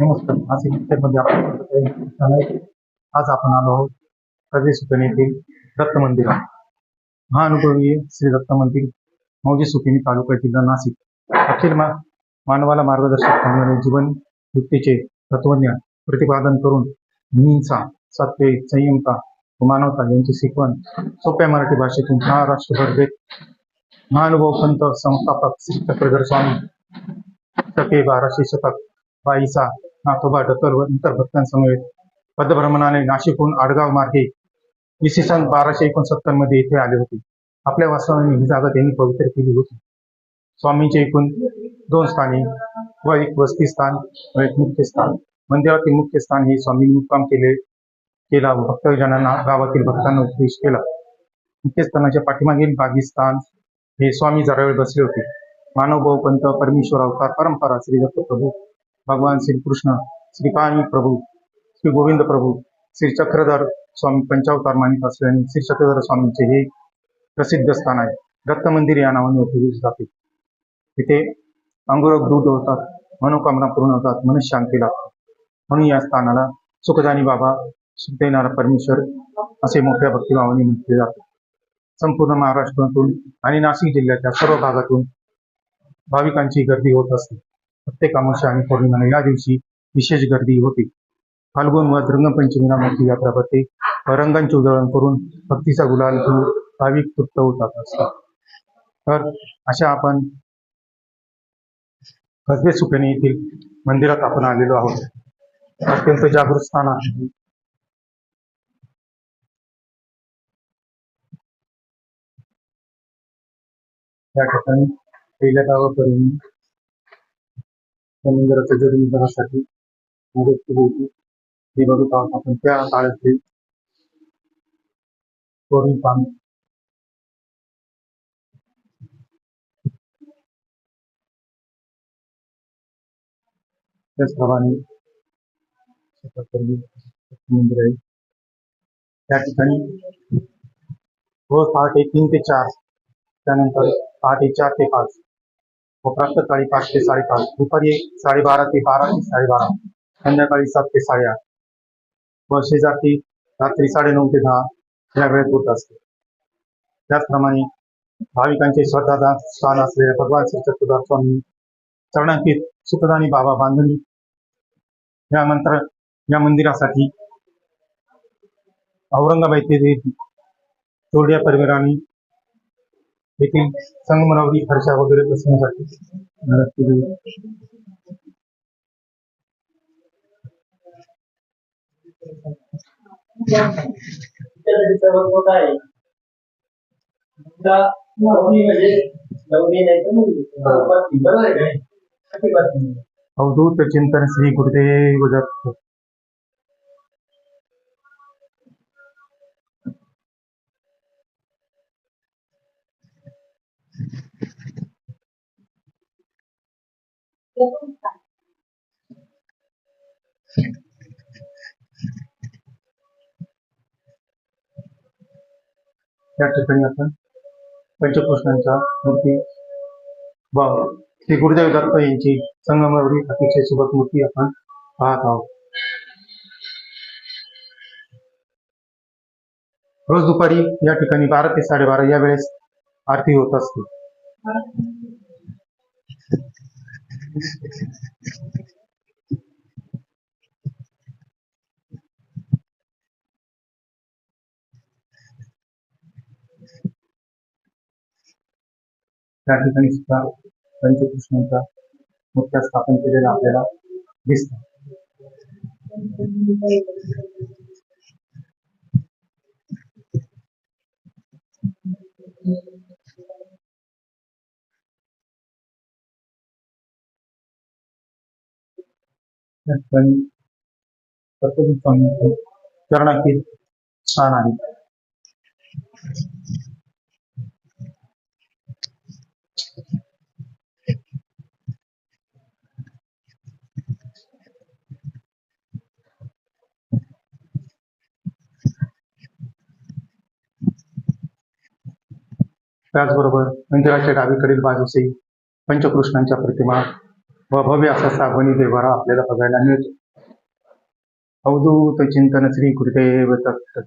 नमस्कार. आज मध्ये आपण आज आपण आलो आहोत. प्रदेश सुकन येथील दत्त मंदिरात महाअनुभवी श्री दत्त मंदिर मौजे सुकिनी तालुका जिल्हा नाशिक. अखिल मा मानवाला मार्गदर्शक करणारे जीवन युक्तीचे तत्वज्ञान प्रतिपादन करून हिंसा सत्य संयमता व मानवता यांची शिकवण सोप्या मराठी भाषेतून महाराष्ट्रभर देत महानुभव पंत संस्थापक श्री चक्रधर स्वामी शके बाराशे शतक बाईसा नाथोबा डकल व इतर भक्तांसमवेत पदभ्रमणाने नाशिकहून आडगाव मार्गे इसवी सन बाराशे एकोणसत्तरमध्ये इथे आले होते. आपल्या वास्तवाने ही जागा त्यांनी पवित्र केली होती. स्वामींचे एकूण दोन स्थाने व एक वस्ती स्थान व एक मुख्य स्थान. मंदिरातील मुख्य स्थान हे स्वामी मुक्काम केले केला व भक्तजनांना गावातील भक्तांना उपदेश केला. मुख्य स्थानाच्या पाठीमागील बागी स्थान हे स्वामी जरावेळ बसले होते. मानव पंत परमेश्वर अवतार परंपरा श्री दत्त प्रभू भगवान श्री कृष्ण प्रभू श्री गोविंद प्रभू श्री चक्रधर स्वामी पंचावतार मानित असल्याने श्री चक्रधर स्वामींचे हे प्रसिद्ध स्थान आहे. दत्त मंदिर या नावाने ओळखले जाते. तिथे अंगुरक दूध होतात मनोकामना पूर्ण होतात मनशांती लागते. म्हणून या स्थानाला सुखदानी बाबा सुख देणारा परमेश्वर असे मोठ्या भक्तिभावाने म्हटले जाते. संपूर्ण महाराष्ट्रातून आणि नाशिक जिल्ह्याच्या सर्व भागातून भाविकांची गर्दी होत असते. प्रत्येक अमावस्या आणि पौर्णिमेला या दिवशी विशेष गर्दी होती. फाल्गुन व रंगपंचमीला मोठी यात्रा भरते. रंगांचे उधळण करून भक्तीचा गुलाल घेऊन भाविक तृप्त होतात असतात. तर अशा आपण कसबे सुकणे येथील मंदिरात आपण आलेलो आहोत. अत्यंत जागृत स्थान आहे. या ठिकाणी पहिल्या गावापर्यंत त्या मंदिराच्या जीर्णोद्धारासाठी मदत केली होती हे बघत आहोत आपण त्या काळातले कोरीव काम त्याचप्रमाणे शेताकडे मंदिर आहे. त्या ठिकाणी रोज पहाटे तीन ते चार. त्यानंतर पहाटे चार ते पाच. व प्रातःकाळी पाच ते साडेपाच दुपारी साडेबारा ते बारा ते साडेबारा संध्याकाळी सात ते साडेआठ. व शेजारती रात्री साडेनऊ ते दहा या वेळेत होत असते. त्याचप्रमाणे भाविकांचे श्रद्धा स्थान असलेले भगवान श्री चक्रधार स्वामी चरणांकित सुखदानी बाबा बांधणी या मंत्र या मंदिरासाठी औरंगाबाद येथे चोरड्या परिवाराने देखील संगमरवरी फरशा वगैरे बसवण्यासाठी मदत केली? अवधूत चिंतन श्री गुरुदेव दत्त या ठिकाणी आपण पंचकृष्णांच्या मूर्ती व श्री गुरुदेव दत्त यांची संगमरवरी अतिशय सुबक मूर्ती आपण पाहत आहोत. रोज दुपारी या ठिकाणी बारा ते साडेबारा या वेळेस आरती होत असते. त्या ठिकाणी सुद्धा पंचकृष्णांचा मुख्य स्थापन केलेला आपल्याला दिसतात Thank you. प्रत्येक स्वामींचे स्थान आहे. त्याचबरोबर मंदिराच्या डावीकडील बाजूसही पंचकृष्णांच्या प्रतिमा व भव्य असा साबणी देवारा आपल्याला बघायला मिळतो. अवधूत चिंतन श्री गुरुदेव दत्त